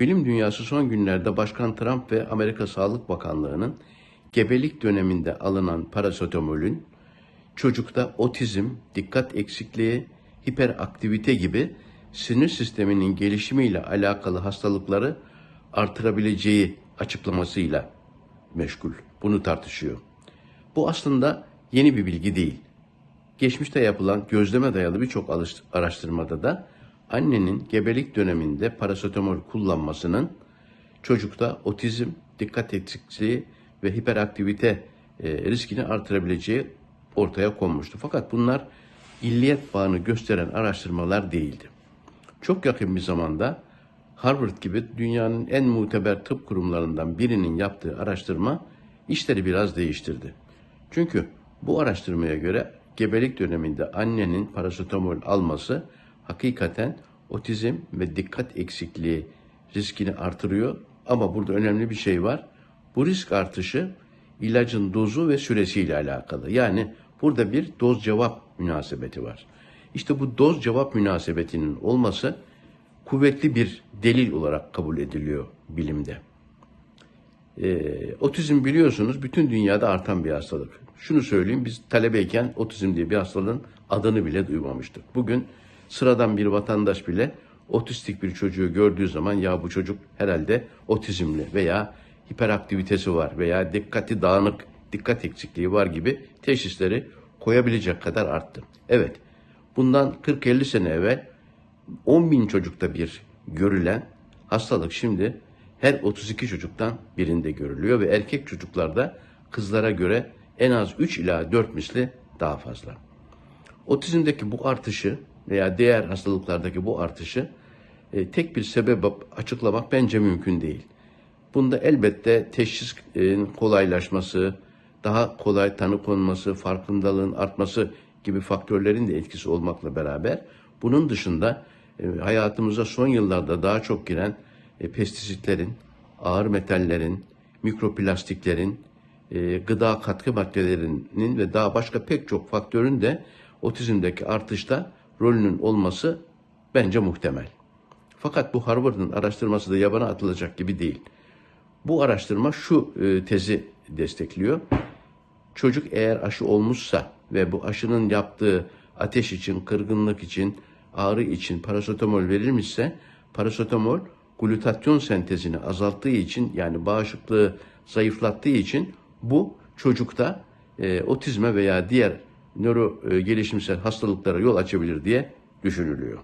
Bilim dünyası son günlerde Başkan Trump ve Amerika Sağlık Bakanlığı'nın gebelik döneminde alınan parasetamolün çocukta otizm, dikkat eksikliği, hiperaktivite gibi sinir sisteminin gelişimiyle alakalı hastalıkları artırabileceği açıklamasıyla meşgul. Bunu tartışıyor. Bu aslında yeni bir bilgi değil. Geçmişte yapılan gözleme dayalı birçok araştırmada da annenin gebelik döneminde parasetamol kullanmasının çocukta otizm, dikkat eksikliği ve hiperaktivite e, riskini artırabileceği ortaya konmuştu. Fakat bunlar illiyet bağını gösteren araştırmalar değildi. Çok yakın bir zamanda Harvard gibi dünyanın en muteber tıp kurumlarından birinin yaptığı araştırma işleri biraz değiştirdi. Çünkü bu araştırmaya göre gebelik döneminde annenin parasetamol alması hakikaten otizm ve dikkat eksikliği riskini artırıyor. Ama burada önemli bir şey var. Bu risk artışı ilacın dozu ve süresiyle alakalı. Yani burada bir doz cevap münasebeti var. İşte bu doz cevap münasebetinin olması kuvvetli bir delil olarak kabul ediliyor bilimde. Ee, otizm biliyorsunuz bütün dünyada artan bir hastalık. Şunu söyleyeyim biz talebeyken otizm diye bir hastalığın adını bile duymamıştık. Bugün sıradan bir vatandaş bile otistik bir çocuğu gördüğü zaman ya bu çocuk herhalde otizmli veya hiperaktivitesi var veya dikkati dağınık, dikkat eksikliği var gibi teşhisleri koyabilecek kadar arttı. Evet, bundan 40-50 sene evvel 10 bin çocukta bir görülen hastalık şimdi her 32 çocuktan birinde görülüyor ve erkek çocuklarda kızlara göre en az 3 ila 4 misli daha fazla. Otizmdeki bu artışı veya diğer hastalıklardaki bu artışı e, tek bir sebep açıklamak bence mümkün değil. Bunda elbette teşhis e, kolaylaşması, daha kolay tanı konması, farkındalığın artması gibi faktörlerin de etkisi olmakla beraber bunun dışında e, hayatımıza son yıllarda daha çok giren e, pestisitlerin, ağır metallerin, mikroplastiklerin, e, gıda katkı maddelerinin ve daha başka pek çok faktörün de otizmdeki artışta rolünün olması bence muhtemel. Fakat bu Harvard'ın araştırması da yabana atılacak gibi değil. Bu araştırma şu e, tezi destekliyor. Çocuk eğer aşı olmuşsa ve bu aşının yaptığı ateş için, kırgınlık için, ağrı için parasetamol verilmişse parasetamol glutatyon sentezini azalttığı için yani bağışıklığı zayıflattığı için bu çocukta e, otizme veya diğer nöro gelişimsel hastalıklara yol açabilir diye düşünülüyor.